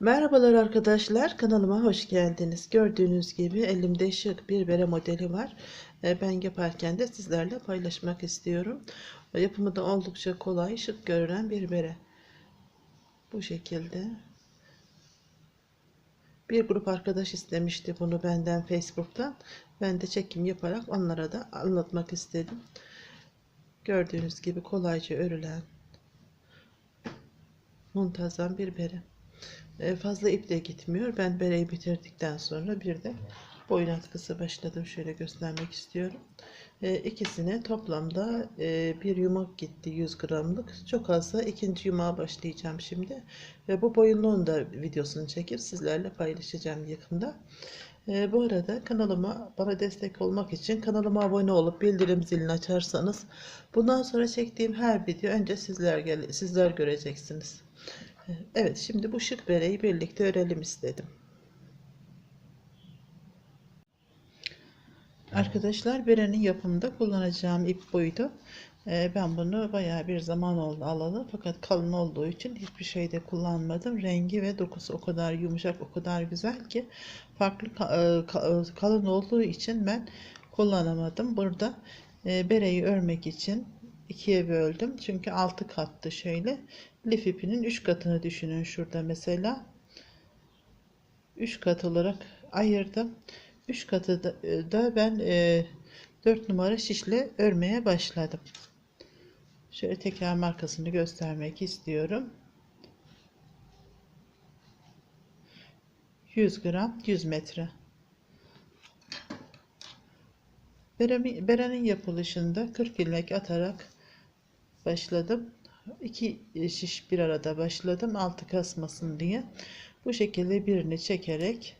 Merhabalar arkadaşlar kanalıma hoş geldiniz. Gördüğünüz gibi elimde şık bir bere modeli var. E, Ben yaparken de sizlerle paylaşmak istiyorum. Yapımı da oldukça kolay, şık görünen bir bere. Bu şekilde. Bir grup arkadaş istemişti bunu benden Facebook'tan. Ben de çekim yaparak onlara da anlatmak istedim. Gördüğünüz gibi kolayca örülen muntazam bir bere. E, fazla ip de gitmiyor. Ben bereyi bitirdikten sonra bir de boyun atkısı başladım. Şöyle göstermek istiyorum. E, ikisine toplamda e, bir yumak gitti 100 gramlık. Çok azsa ikinci yumağa başlayacağım şimdi. Ve bu boyunluğun da videosunu çekip sizlerle paylaşacağım yakında. E, bu arada kanalıma bana destek olmak için kanalıma abone olup bildirim zilini açarsanız bundan sonra çektiğim her video önce sizler sizler göreceksiniz. Evet şimdi bu şık bereyi birlikte örelim istedim. Arkadaşlar berenin yapımında kullanacağım ip buydu. Ee, ben bunu bayağı bir zaman oldu alalı fakat kalın olduğu için hiçbir şeyde kullanmadım. Rengi ve dokusu o kadar yumuşak o kadar güzel ki farklı kalın olduğu için ben kullanamadım. Burada e, bereyi örmek için ikiye böldüm. Çünkü altı kattı şöyle. Lif ipinin 3 katını düşünün şurada mesela. 3 kat olarak ayırdım. 3 katı da, da ben e, 4 numara şişle örmeye başladım. Şöyle tekrar markasını göstermek istiyorum. 100 gram 100 metre. Berenin yapılışında 40 ilmek atarak başladım. İki şiş bir arada başladım altı kasmasın diye. Bu şekilde birini çekerek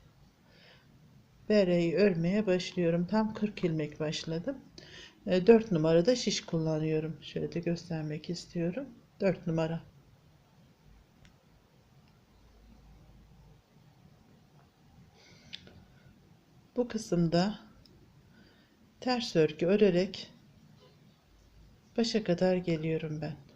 bereyi örmeye başlıyorum. Tam 40 ilmek başladım. 4 e, numarada şiş kullanıyorum. Şöyle de göstermek istiyorum. 4 numara. Bu kısımda ters örgü örerek başa kadar geliyorum ben.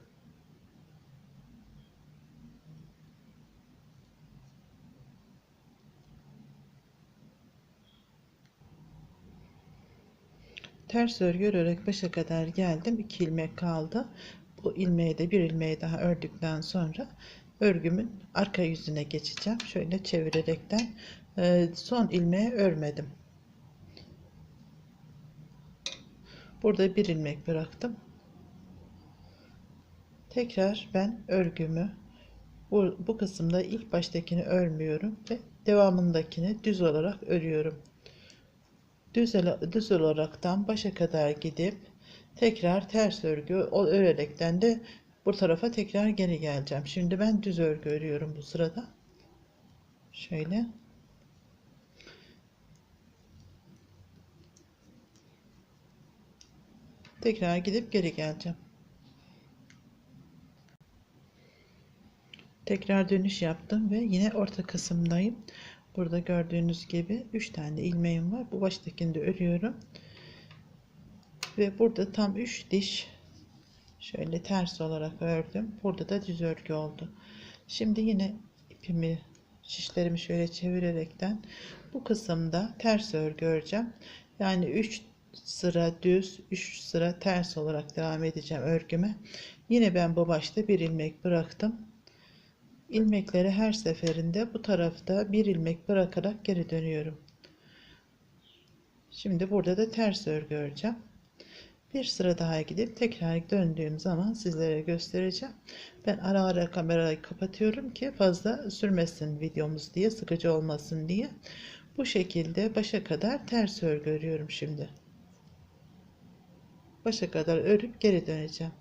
Ters örgü örerek başa kadar geldim. 2 ilmek kaldı. Bu ilmeği de bir ilmeği daha ördükten sonra örgümün arka yüzüne geçeceğim. Şöyle çevirerekten e, son ilmeği örmedim. Burada bir ilmek bıraktım. Tekrar ben örgümü bu, bu kısımda ilk baştakini örmüyorum ve devamındakini düz olarak örüyorum düz, düz olaraktan başa kadar gidip tekrar ters örgü örerekten de bu tarafa tekrar geri geleceğim. Şimdi ben düz örgü örüyorum bu sırada. Şöyle. Tekrar gidip geri geleceğim. Tekrar dönüş yaptım ve yine orta kısımdayım. Burada gördüğünüz gibi 3 tane ilmeğim var. Bu baştakini de örüyorum. Ve burada tam 3 diş şöyle ters olarak ördüm. Burada da düz örgü oldu. Şimdi yine ipimi şişlerimi şöyle çevirerekten bu kısımda ters örgü öreceğim. Yani 3 sıra düz 3 sıra ters olarak devam edeceğim örgüme. Yine ben bu başta bir ilmek bıraktım ilmekleri her seferinde bu tarafta bir ilmek bırakarak geri dönüyorum. Şimdi burada da ters örgü öreceğim. Bir sıra daha gidip tekrar döndüğüm zaman sizlere göstereceğim. Ben ara ara kamerayı kapatıyorum ki fazla sürmesin videomuz diye sıkıcı olmasın diye. Bu şekilde başa kadar ters örgü örüyorum şimdi. Başa kadar örüp geri döneceğim.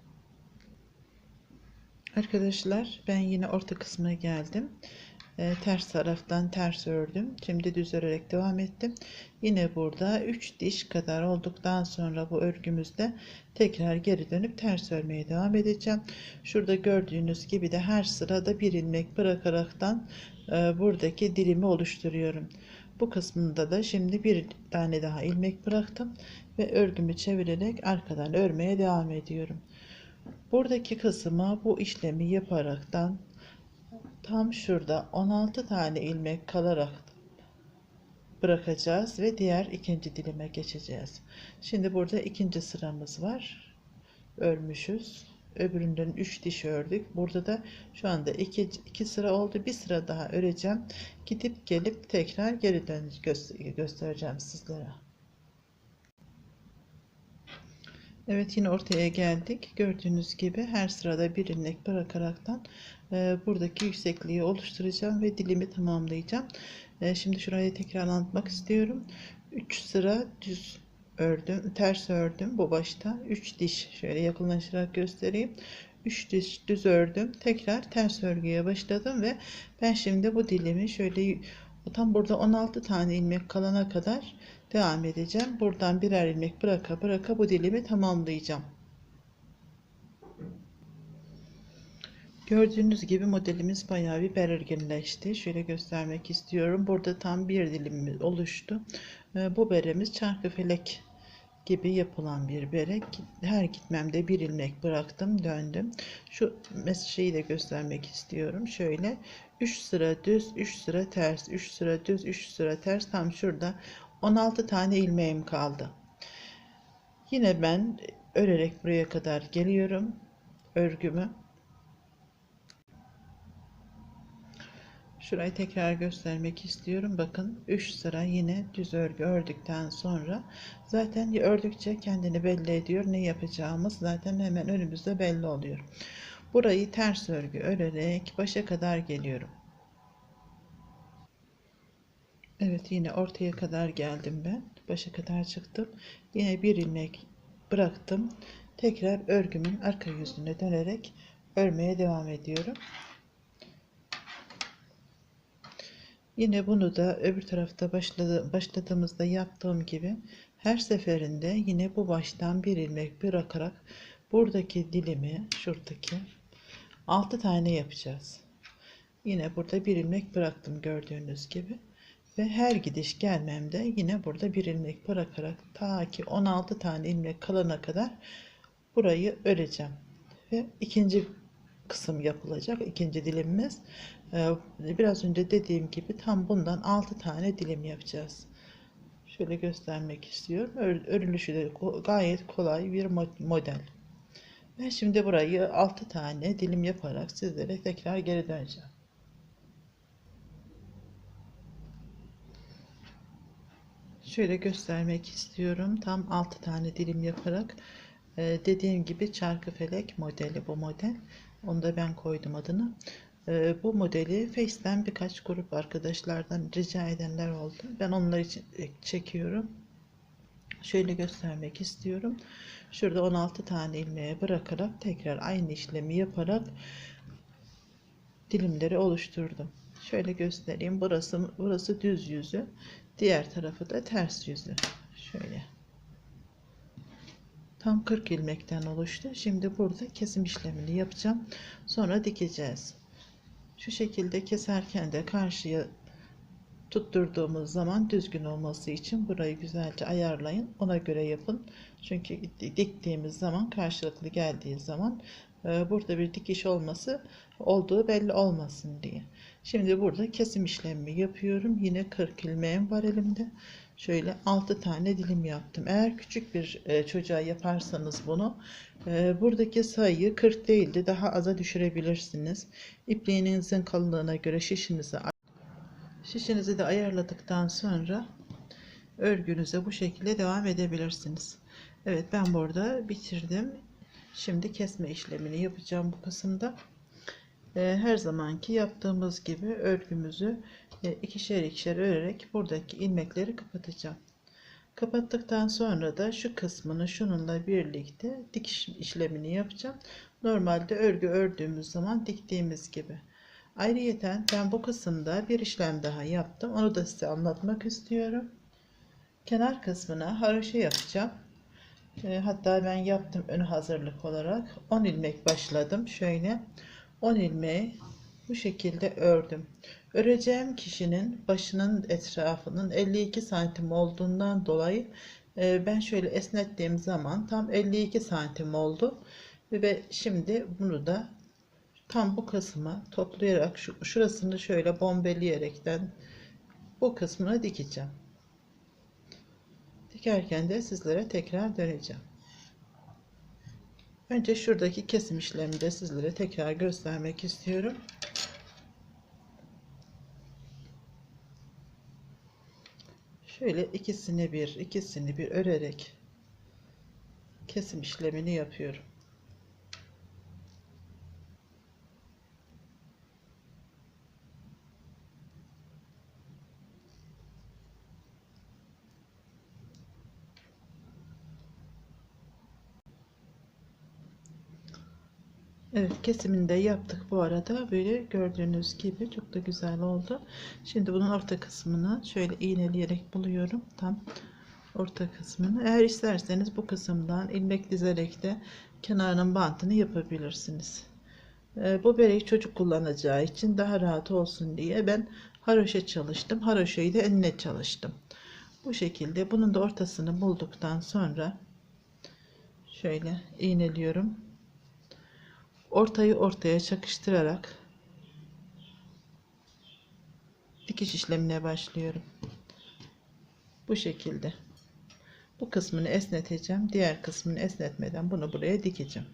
Arkadaşlar ben yine orta kısmına geldim. E, ters taraftan ters ördüm. Şimdi düz örerek devam ettim. Yine burada 3 diş kadar olduktan sonra bu örgümüzde tekrar geri dönüp ters örmeye devam edeceğim. Şurada gördüğünüz gibi de her sırada bir ilmek bırakaraktan e, buradaki dilimi oluşturuyorum. Bu kısmında da şimdi bir tane daha ilmek bıraktım ve örgümü çevirerek arkadan örmeye devam ediyorum. Buradaki kısma bu işlemi yaparaktan Tam şurada 16 tane ilmek kalarak bırakacağız ve diğer ikinci dilime geçeceğiz. Şimdi burada ikinci sıramız var. Örmüşüz. Öbüründen 3 diş ördük. Burada da şu anda 2 2 sıra oldu. Bir sıra daha öreceğim. Gidip gelip tekrar geri dön gö- göstereceğim sizlere. Evet yine ortaya geldik. Gördüğünüz gibi her sırada bir ilmek bırakaraktan e, buradaki yüksekliği oluşturacağım ve dilimi tamamlayacağım. E, şimdi şurayı tekrar anlatmak istiyorum. 3 sıra düz ördüm, ters ördüm bu başta. 3 diş şöyle yakınlaştırarak göstereyim. 3 diş düz ördüm. Tekrar ters örgüye başladım ve ben şimdi bu dilimi şöyle tam burada 16 tane ilmek kalana kadar devam edeceğim. Buradan birer ilmek bıraka bıraka bu dilimi tamamlayacağım. Gördüğünüz gibi modelimiz bayağı bir belirginleşti. Şöyle göstermek istiyorum. Burada tam bir dilimimiz oluştu. Ee, Bu beremiz çarkı felek gibi yapılan bir bere. Her gitmemde bir ilmek bıraktım, döndüm. Şu şeyi de göstermek istiyorum. Şöyle 3 sıra düz, 3 sıra ters, 3 sıra düz, 3 sıra ters. Tam şurada 16 tane ilmeğim kaldı. Yine ben örerek buraya kadar geliyorum. Örgümü Şurayı tekrar göstermek istiyorum. Bakın 3 sıra yine düz örgü ördükten sonra zaten ördükçe kendini belli ediyor. Ne yapacağımız zaten hemen önümüzde belli oluyor. Burayı ters örgü örerek başa kadar geliyorum. Evet yine ortaya kadar geldim ben. Başa kadar çıktım. Yine bir ilmek bıraktım. Tekrar örgümün arka yüzüne dönerek örmeye devam ediyorum. Yine bunu da öbür tarafta başladı, başladığımızda yaptığım gibi her seferinde yine bu baştan bir ilmek bırakarak buradaki dilimi şuradaki 6 tane yapacağız. Yine burada bir ilmek bıraktım gördüğünüz gibi. Ve her gidiş gelmemde yine burada bir ilmek bırakarak ta ki 16 tane ilmek kalana kadar burayı öreceğim. Ve ikinci kısım yapılacak. ikinci dilimimiz. Ee, biraz önce dediğim gibi tam bundan 6 tane dilim yapacağız. Şöyle göstermek istiyorum. Örülüşü de gayet kolay bir model. Ben şimdi burayı 6 tane dilim yaparak sizlere tekrar geri döneceğim. Şöyle göstermek istiyorum. Tam 6 tane dilim yaparak ee, dediğim gibi çarkı felek modeli bu model. Onu da ben koydum adını. Ee, bu modeli Face'ten birkaç grup arkadaşlardan rica edenler oldu. Ben onlar için çekiyorum. Şöyle göstermek istiyorum. Şurada 16 tane ilmeğe bırakarak tekrar aynı işlemi yaparak dilimleri oluşturdum. Şöyle göstereyim. Burası burası düz yüzü. Diğer tarafı da ters yüzü. Şöyle. Tam 40 ilmekten oluştu. Şimdi burada kesim işlemini yapacağım. Sonra dikeceğiz. Şu şekilde keserken de karşıya tutturduğumuz zaman düzgün olması için burayı güzelce ayarlayın. Ona göre yapın. Çünkü diktiğimiz zaman karşılıklı geldiği zaman e, burada bir dikiş olması olduğu belli olmasın diye. Şimdi burada kesim işlemi yapıyorum. Yine 40 ilmeğim var elimde. Şöyle 6 tane dilim yaptım. Eğer küçük bir e, çocuğa yaparsanız bunu e, buradaki sayıyı 40 değildi daha aza düşürebilirsiniz. İpliğinizin kalınlığına göre şişinizi şişinizi de ayarladıktan sonra örgünüze bu şekilde devam edebilirsiniz. Evet ben burada bitirdim. Şimdi kesme işlemini yapacağım bu kısımda. E, her zamanki yaptığımız gibi örgümüzü e, ikişer ikişer örerek buradaki ilmekleri kapatacağım. Kapattıktan sonra da şu kısmını şununla birlikte dikiş işlemini yapacağım. Normalde örgü ördüğümüz zaman diktiğimiz gibi. Ayrıyeten ben bu kısımda bir işlem daha yaptım. Onu da size anlatmak istiyorum. Kenar kısmına haroşa yapacağım. E, hatta ben yaptım ön hazırlık olarak 10 ilmek başladım. Şöyle 10 ilmeği bu şekilde ördüm. Öreceğim kişinin başının etrafının 52 santim olduğundan dolayı e, ben şöyle esnettiğim zaman tam 52 santim oldu. Ve şimdi bunu da tam bu kısmı toplayarak şu, şurasını şöyle bombeleyerekten bu kısmına dikeceğim. Dikerken de sizlere tekrar döneceğim. Önce şuradaki kesim işlemini de sizlere tekrar göstermek istiyorum. Şöyle ikisini bir, ikisini bir örerek kesim işlemini yapıyorum. Evet kesimini de yaptık bu arada böyle gördüğünüz gibi çok da güzel oldu. Şimdi bunun orta kısmını şöyle iğneleyerek buluyorum tam orta kısmını. Eğer isterseniz bu kısımdan ilmek dizerek de kenarının bantını yapabilirsiniz. Ee, bu bereyi çocuk kullanacağı için daha rahat olsun diye ben haroşa çalıştım. Haroşayı da enine çalıştım. Bu şekilde bunun da ortasını bulduktan sonra şöyle iğneliyorum ortayı ortaya çakıştırarak dikiş işlemine başlıyorum. Bu şekilde. Bu kısmını esneteceğim. Diğer kısmını esnetmeden bunu buraya dikeceğim.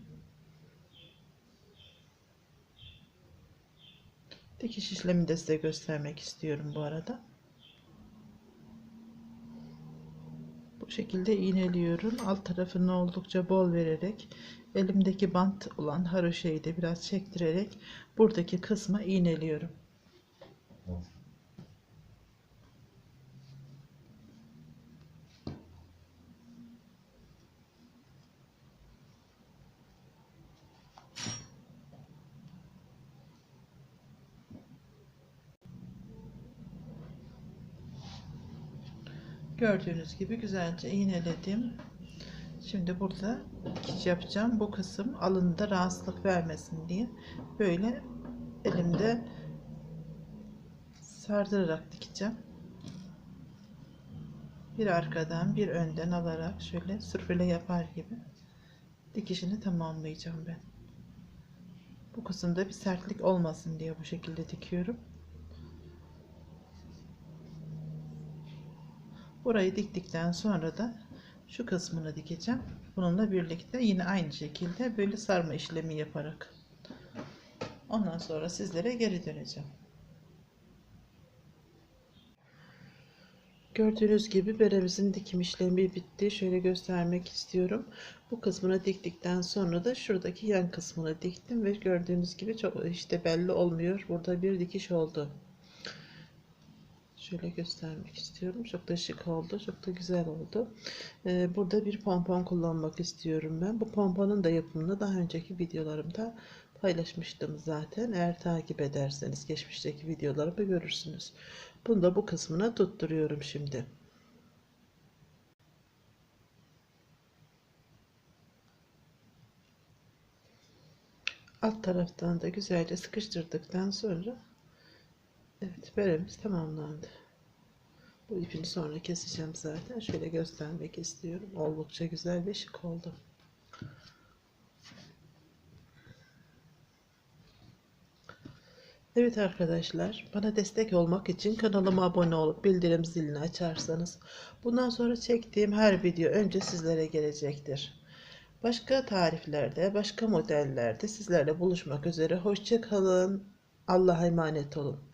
Dikiş işlemini de size göstermek istiyorum bu arada. Bu şekilde iğneliyorum. Alt tarafını oldukça bol vererek elimdeki bant olan haroşayı da biraz çektirerek buradaki kısma iğneliyorum. Gördüğünüz gibi güzelce iğneledim. Şimdi burada dikiş yapacağım. Bu kısım alında rahatsızlık vermesin diye böyle elimde sardırarak dikeceğim. Bir arkadan bir önden alarak şöyle sürfele yapar gibi dikişini tamamlayacağım ben. Bu kısımda bir sertlik olmasın diye bu şekilde dikiyorum. Burayı diktikten sonra da şu kısmını dikeceğim. Bununla birlikte yine aynı şekilde böyle sarma işlemi yaparak. Ondan sonra sizlere geri döneceğim. Gördüğünüz gibi beremizin dikim işlemi bitti. Şöyle göstermek istiyorum. Bu kısmını diktikten sonra da şuradaki yan kısmını diktim ve gördüğünüz gibi çok işte belli olmuyor. Burada bir dikiş oldu. Şöyle göstermek istiyorum. Çok da şık oldu. Çok da güzel oldu. Ee, burada bir pompon kullanmak istiyorum ben. Bu pomponun da yapımını daha önceki videolarımda paylaşmıştım zaten. Eğer takip ederseniz geçmişteki videolarımı görürsünüz. Bunu da bu kısmına tutturuyorum şimdi. Alt taraftan da güzelce sıkıştırdıktan sonra Evet beremiz tamamlandı. Bu ipini sonra keseceğim zaten. Şöyle göstermek istiyorum. Oldukça güzel ve şık oldu. Evet arkadaşlar bana destek olmak için kanalıma abone olup bildirim zilini açarsanız bundan sonra çektiğim her video önce sizlere gelecektir. Başka tariflerde, başka modellerde sizlerle buluşmak üzere. Hoşçakalın. Allah'a emanet olun.